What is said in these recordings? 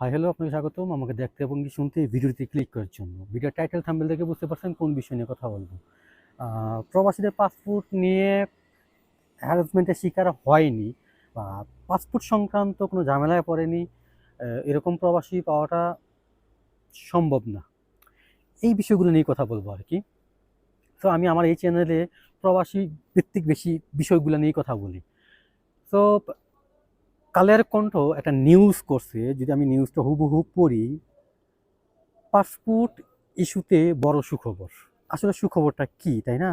Hi hello আপনাকে স্বাগতম। আমাকে দেখতে এবং শুনতে ভিডিওতে ক্লিক করার জন্য। ভিডিও টাইটেল থাম্বেল দেখে বুঝতে পারছেন কোন বিষয় নিয়ে কথা বলব। প্রবাসীদের পাসপোর্ট নিয়ে হ্যারাসমেন্টের শিকার হয়নি বা পাসপোর্ট সংক্রান্ত কোনো ঝামেলায় পড়েনি এরকম প্রবাসী পাওয়াটা সম্ভব না। এই বিষয়গুলো নিয়ে কথা বলব আর কি। তো আমি আমার এই চ্যানেলে প্রবাসী ভিত্তিক বেশি বিষয়গুলো নিয়ে কথা বলি। তো কালের কণ্ঠ একটা নিউজ করছে, যদি আমি নিউজটা হুবহু পড়ি পাসপোর্ট ইস্যুতে বড় সুখবর। আসলে সুখবরটা কি, তাই না?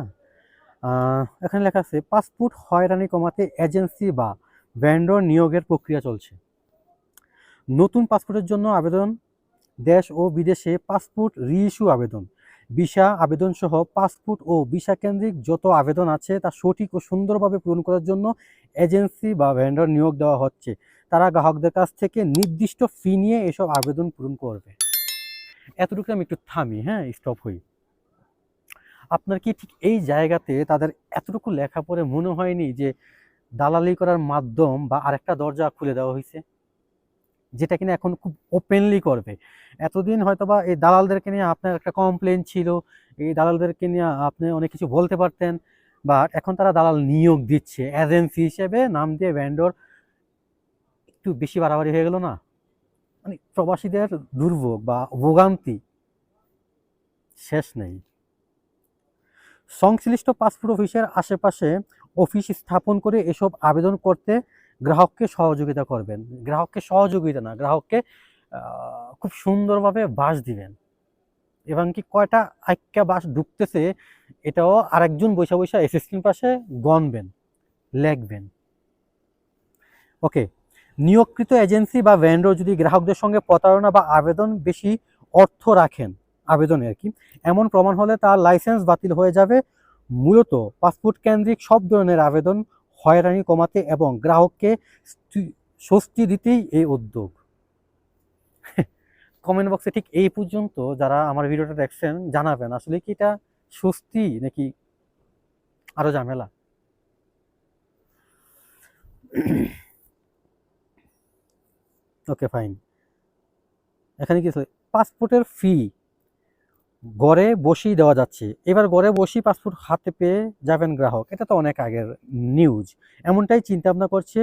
এখানে লেখা আছে পাসপোর্ট হয়রানি কমাতে এজেন্সি বা ভ্যান্ডর নিয়োগের প্রক্রিয়া চলছে। নতুন পাসপোর্টের জন্য আবেদন, দেশ ও বিদেশে পাসপোর্ট রিইস্যু আবেদন ভিসা আবেদন সহ পাসপোর্ট ও ভিসা কেন্দ্রিক যত আবেদন আছে তা সঠিক ও সুন্দরভাবে পূরণ করার জন্য এজেন্সি বা ভেন্ডর নিয়োগ দেওয়া হচ্ছে। তারা গ্রাহকদের কাছ থেকে নির্দিষ্ট ফি নিয়ে এসব আবেদন পূরণ করবে। এতটুকু আমি একটু থামি হ্যাঁ স্টপ হই। আপনার কি ঠিক এই জায়গাতে তাদের এতটুকু লেখা পড়ে মনে হয়নি যে দালালি করার মাধ্যম বা আরেকটা দরজা খুলে দেওয়া হয়েছে? যেটা কিনা এখন খুব ওপেনলি করবে। এতদিন হয়তো বা এই দালালদেরকে নিয়ে আপনার একটা কমপ্লেন ছিল, এই দালালদেরকে নিয়ে আপনি অনেক কিছু বলতে পারতেন। বাট এখন তারা দালাল নিয়োগ দিচ্ছে। এজেন্সি হিসেবে নাম দিয়ে ভ্যান্ডর একটু বেশি বাড়াবাড়ি হয়ে গেল না? মানে প্রবাসীদের দুর্ভোগ বা ভোগান্তি শেষ নেই। সংশ্লিষ্ট পাসপোর্ট অফিসের আশেপাশে অফিস স্থাপন করে এসব আবেদন করতে গ্রাহককে সহযোগিতা করবেন। গ্রাহককে সহযোগিতা না, গ্রাহককে খুব সুন্দরভাবে বাস দিবেন। এবং কি কয়টা আইক্যা বাস ঢুকতেছে, এটাও আরেকজন বৈশা বৈশা অ্যাসিস্ট্যান্ট পাশে গণবেন, লেখবেন। ওকে, নিয়োগকৃত এজেন্সি বা ভেন্ডর যদি গ্রাহকদের সঙ্গে প্রতারণা বা আবেদন বেশি অর্থ রাখেন, আবেদনে আর কি, এমন প্রমাণ হলে তার লাইসেন্স বাতিল হয়ে যাবে। মূলত পাসপোর্ট কেন্দ্রিক সব ধরনের আবেদন হয়রানি কমাতে এবং গ্রাহককে স্বস্তি দিতেই এই উদ্যোগ। কমেন্ট বক্সে ঠিক এই পর্যন্ত যারা আমার ভিডিওটা দেখছেন জানাবেন। আসলে কি এটা স্বস্তি নাকি আরও ঝামেলা? ওকে ফাইন এখানে কি পাসপোর্টের ফি ঘরে বসেই দেওয়া যাচ্ছে। এবার ঘরে বসেই পাসপোর্ট হাতে পেয়ে যাবেন গ্রাহক। এটা তো অনেক আগের নিউজ এমনটাই চিন্তা ভাবনা করছে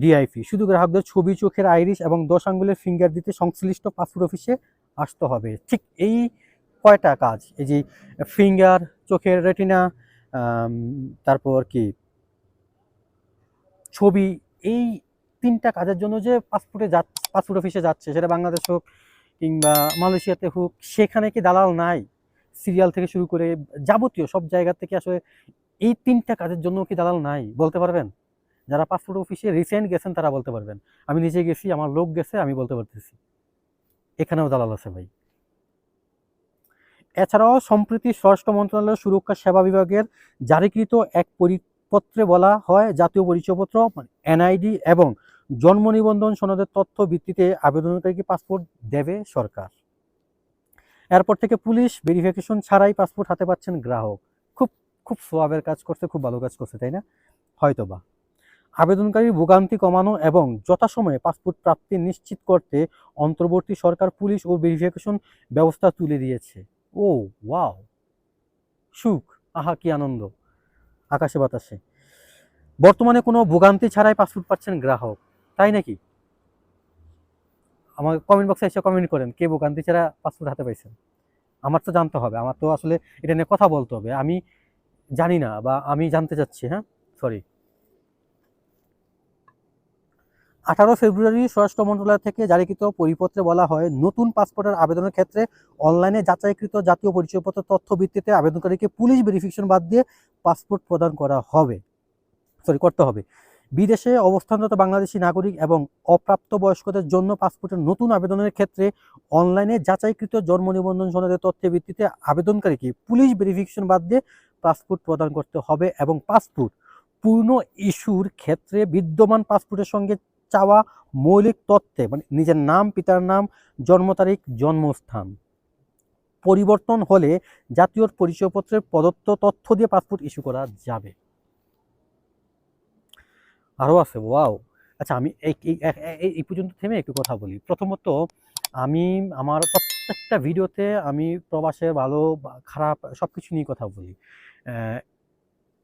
ডিআইপি শুধু গ্রাহকদের ছবি, চোখের আইরিশ এবং দশ আঙ্গুলের ফিঙ্গার দিতে সংশ্লিষ্ট পাসপোর্ট অফিসে আসতে হবে। ঠিক এই কয়টা কাজ? এই যে ফিঙ্গার চোখের রেটিনা তারপর কি? ছবি, এই তিনটা কাজের জন্য যে পাসপোর্টে যা পাসপোর্ট অফিসে যাচ্ছে, সেটা বাংলাদেশ হোক কিংবা মালয়েশিয়াতে হোক, সেখানে কি দালাল নাই? সিরিয়াল থেকে শুরু করে যাবতীয় সব জায়গা থেকে আসলে এই তিনটা কাজের জন্য কি দালাল নাই? বলতে পারবেন? যারা পাসপোর্ট অফিসে রিসেন্ট গেছেন তারা বলতে পারবেন। আমি নিজে গেছি, আমার লোক গেছে, আমি বলতে পারতেছি। এখানেও দালাল আছে ভাই। এছাড়াও সম্প্রতি স্বরাষ্ট্র মন্ত্রণালয়ের সুরক্ষা সেবা বিভাগের জারিকৃত এক পরিপত্রে বলা হয়, জাতীয় পরিচয়পত্র এনআইডি এবং জন্ম নিবন্ধন সনদের তথ্য ভিত্তিতে আবেদনকারীকে পাসপোর্ট দেবে সরকার। এরপর থেকে পুলিশ ভেরিফিকেশন ছাড়াই পাসপোর্ট হাতে পাচ্ছেন গ্রাহক। খুব খুব সোয়াবের কাজ করছে, খুব ভালো কাজ করছে, তাই না? হয়তো হয়তোবা। আবেদনকারীর ভোগান্তি কমানো এবং যথাসময়ে পাসপোর্ট প্রাপ্তি নিশ্চিত করতে অন্তর্বর্তী সরকার, পুলিশ ও ভেরিফিকেশন ব্যবস্থা তুলে দিয়েছে। ও, ওয়াও। সুখ, আহা, কি আনন্দ। আকাশে বাতাসে। বর্তমানে কোনো ভোগান্তি ছাড়াই পাসপোর্ট পাচ্ছেন গ্রাহক, তাই নাকি? আমার কমেন্ট বক্সে এসে কমেন্ট করেন, কে ভোগান্তি ছাড়া পাসপোর্ট হাতে পাইছেন? আমার তো জানতে হবে, আমার তো আসলে এটা নিয়ে কথা বলতে হবে। আমি জানি না বা আমি জানতে চাচ্ছি হ্যাঁ? সরি আঠারো ফেব্রুয়ারি স্বরাষ্ট্র মন্ত্রণালয় থেকে জারিকৃত পরিপত্রে বলা হয়, নতুন পাসপোর্টের আবেদনের ক্ষেত্রে অনলাইনে যাচাইকৃত জাতীয় পরিচয়পত্র তথ্য ভিত্তিতে আবেদনকারীকে পুলিশ ভেরিফিকেশন বাদ দিয়ে পাসপোর্ট প্রদান করা হবে। সরি করতে হবে। বিদেশে অবস্থানরত বাংলাদেশি নাগরিক এবং অপ্রাপ্তবয়স্কদের জন্য পাসপোর্টের নতুন আবেদনের ক্ষেত্রে অনলাইনে যাচাইকৃত জন্ম নিবন্ধন সনদের তথ্যের ভিত্তিতে আবেদনকারীকে পুলিশ ভেরিফিকেশন বাদ দিয়ে পাসপোর্ট প্রদান করতে হবে এবং পাসপোর্ট পূর্ণ ইস্যুর ক্ষেত্রে বিদ্যমান পাসপোর্টের সঙ্গে চাওয়া মৌলিক তথ্যে মানে নিজের নাম, পিতার নাম, জন্ম তারিখ, জন্মস্থান। পরিবর্তন হলে জাতীয় পরিচয়পত্রের প্রদত্ত তথ্য দিয়ে পাসপোর্ট ইস্যু করা যাবে। আরও আছে ওয়াও আচ্ছা আমি এই পর্যন্ত থেমে একটু কথা বলি। প্রথমত, আমি আমার প্রত্যেকটা ভিডিওতে আমি প্রবাসের ভালো খারাপ সব কিছু নিয়ে কথা বলি।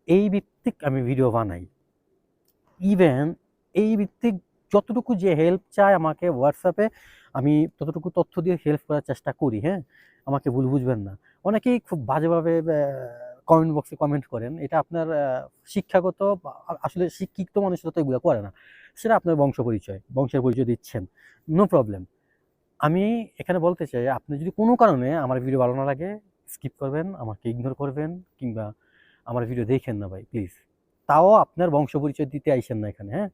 এই ভিত্তিক আমি ভিডিও বানাই। ইভেন এই ভিত্তিক যতটুকু যে হেল্প চায় আমাকে হোয়াটসঅ্যাপে আমি ততটুকু তথ্য দিয়ে হেল্প করার চেষ্টা করি হ্যাঁ? আমাকে ভুল বুঝবেন না। অনেকেই খুব বাজেভাবে কমেন্ট বক্সে কমেন্ট করেন। এটা আপনার শিক্ষাগত আসলে শিক্ষিত মানুষরা তো এগুলো করে না। সেটা আপনার বংশ পরিচয়, বংশের পরিচয় দিচ্ছেন। নো প্রবলেম আমি এখানে বলতে চাই, আপনি যদি কোনো কারণে আমার ভিডিও ভালো না লাগে স্কিপ করবেন, আমাকে ইগনোর করবেন, কিংবা আমার ভিডিও দেখেন না ভাই প্লিজ তাও আপনার বংশ পরিচয় দিতে আইসেন না এখানে হ্যাঁ?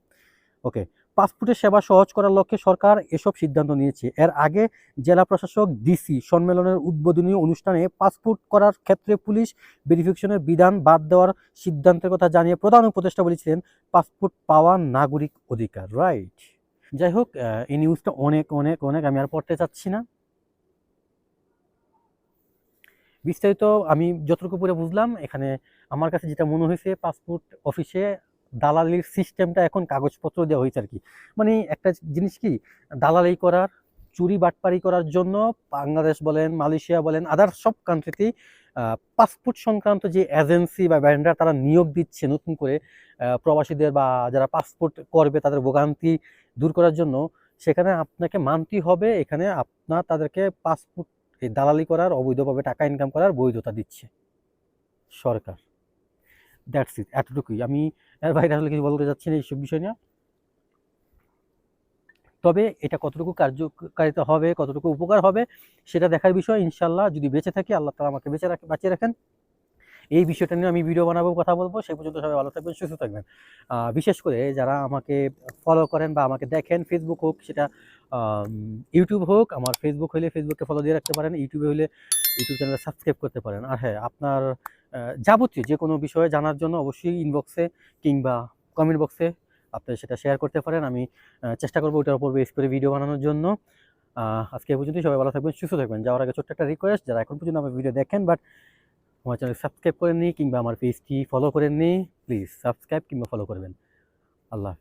ওকে পাসপোর্টের সেবা সহজ করার লক্ষ্যে সরকার এসব সিদ্ধান্ত নিয়েছে। এর আগে জেলা প্রশাসক ডিসি সম্মেলনের উদ্বোধনী অনুষ্ঠানে পাসপোর্ট করার ক্ষেত্রে পুলিশ ভেরিফিকেশনের বিধান বাদ দেওয়ার সিদ্ধান্তের কথা জানিয়ে প্রধান উপদেষ্টা বলেছিলেন, পাসপোর্ট পাওয়া নাগরিক অধিকার। রাইট যাই হোক এই নিউজটা অনেক অনেক অনেক আমি আর পড়তে চাচ্ছি না। বিস্তারিত আমি যতটুকু পরে বুঝলাম, এখানে আমার কাছে যেটা মনে হয়েছে, পাসপোর্ট অফিসে দালালির সিস্টেমটা এখন কাগজপত্র দেওয়া হয়েছে আর কি। মানে একটা জিনিস কি, দালালি করার, চুরি বাটপারি করার জন্য বাংলাদেশ বলেন, মালয়েশিয়া বলেন আদার সব কান্ট্রিতেই পাসপোর্ট সংক্রান্ত যে এজেন্সি বা ব্যান্ডার তারা নিয়োগ দিচ্ছে নতুন করে প্রবাসীদের বা যারা পাসপোর্ট করবে তাদের ভোগান্তি দূর করার জন্য, সেখানে আপনাকে মানতেই হবে, এখানে আপনার তাদেরকে পাসপোর্ট দালালি করার, অবৈধভাবে টাকা ইনকাম করার বৈধতা দিচ্ছে সরকার। দ্যাটস ইট এতটুকুই। আমি এর বাইরে আসলে কিছু বলতে যাচ্ছি না এইসব বিষয় নিয়ে? তবে এটা কতটুকু কার্যকারিতা হবে, কতটুকু উপকার হবে, সেটা দেখার বিষয়। ইনশাল্লাহ যদি বেঁচে থাকি, আল্লাহ তালা আমাকে বেঁচে রাখে, বাঁচিয়ে রাখেন। এই বিষয়টা নিয়ে আমি ভিডিও বানাবো, কথা বলব। সেই পর্যন্ত সবাই ভালো থাকবেন, সুস্থ থাকবেন। বিশেষ করে যারা আমাকে ফলো করেন বা আমাকে দেখেন ফেসবুক হোক, সেটা ইউটিউব হোক, আমার ফেসবুক হলে ফেসবুকে ফলো দিয়ে রাখতে পারেন। ইউটিউবে হলে ইউটিউব চ্যানেলে সাবস্ক্রাইব করতে পারেন। আর হ্যাঁ আপনার যাবতীয় যে কোনো বিষয়ে জানার জন্য অবশ্যই ইনবক্সে কিংবা কমেন্ট বক্সে আপনি সেটা শেয়ার করতে পারেন। আমি চেষ্টা করব ওটার উপর বেস করে ভিডিও বানানোর জন্য। আজকে এই পর্যন্তই। সবাই ভালো থাকবেন, সুস্থ থাকবেন। যাওয়ার আগে ছোট্ট একটা রিকোয়েস্ট যারা এখন পর্যন্ত আমার ভিডিও দেখেন বাট আমার চ্যানেল সাবস্ক্রাইব করেননি কিংবা আমার পেজটি ফলো করেননি প্লিজ সাবস্ক্রাইব কিংবা ফলো করবেন। আল্লাহ